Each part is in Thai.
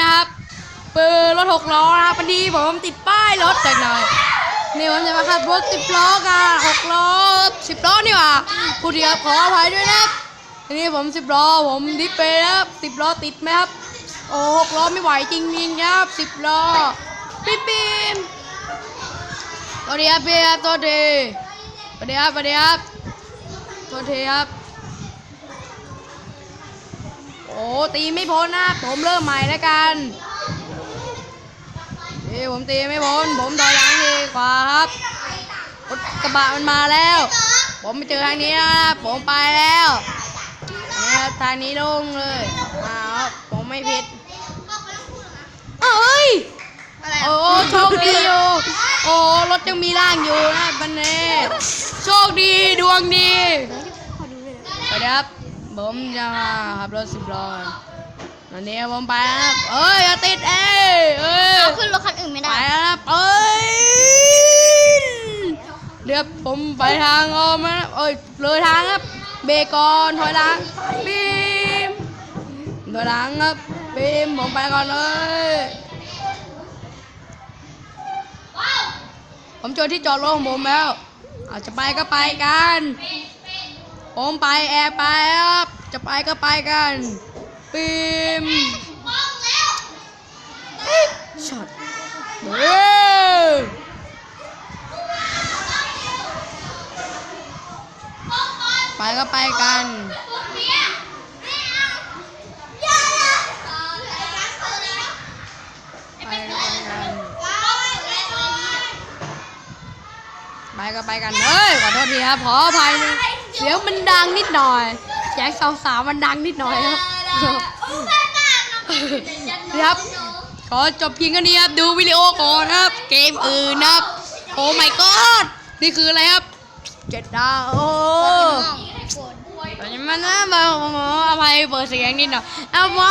นะครับเปิดรถหกล้อนะครับพอดีผมติดป้ายรถจากหน่อยนี่ผมจะมาขับรถสิบล้อกันหกล้อสิบล้อนี่หว่าผู้ดีครับขออภัยด้วยนะครับทีนี้ผมสิบล้อผมดิฟไปนะครับสิบล้อติดไหมครับโอ้หกล้อไม่ไหวจริงจริงครับสิบล้อปิ๊มปิ๊มสวัสดีครับพี่ครับสวัสดีสวัสดีครับสวัสดีครับสวัสดีครับ ตีไม่พ้นนะผมเริ่มใหม่แล้วกันเอ้ผมตีไม่พ้นผมถอยหลังดีกว่าครับรถกระบะมันมาแล้ว ผมไปเจอทางนี้นะครับผมไปแล้วนี่ครับทางนี้ลงเลยอ้าวครับผมไม่ผิดเอ้ยอะไรโอ้โชคดีอยู่โอ้รถยังมีร่างอยู่นะบันเน่โชคดีดวงดีสวัสดีครับ ผมจะมาขับรถสิบล้อตอนนี้ผมไปนะครับเอ้ยอย่าติดเอ้ยเอ้ยเอาขึ้นรถคันอื่นไม่ไปได้แล้วนะครับเอ้ยเดี๋ยวผมไปทางออมนะครับเอ้ยเลยทางครับ เบรกก่อนถอยหลังบีมถอยหลังครับบีมผมไปก่อนเลยผมเจอที่จอดรถของผมแล้วอาจจะไปก็ไปกัน ผมไปแอบไปครับ จะไปก็ไปกันปิมช็อตเฮ้ยไปก็ไปกันไปก็ไปกันไปก็ไปกัน เฮ้ย ขอโทษทีครับ ขออภัยนะ เสียงมันดังนิดหน่อยเสียงสาวมันดังนิดหน่อยครับครับขอจบเพียงแค่นี้ครับดูวิดีโอก่อนครับ เกมอื่นนะครับโอ้ my god นี่คืออะไรครับเจ็ดดาวโอ้มันนะมาขออภัยเปิดเสียงนิดหน่อยเอามา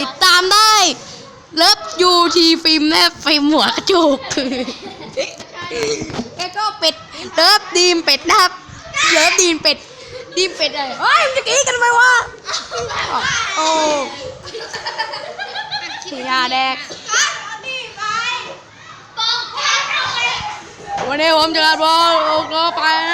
ติดตามได้ เลิฟยูทีฟิล์มและฟิล์มหัวกระจุก เป็ดเลิฟดีมเป็ดนะครับเลิฟดีมเป็ดดีมเป็ดอะไรเฮ้ยมันจะกี้กันทำไมวะโอ้ขี้ยาแดกวันนี้ผมจะขับรถก็ไปนะ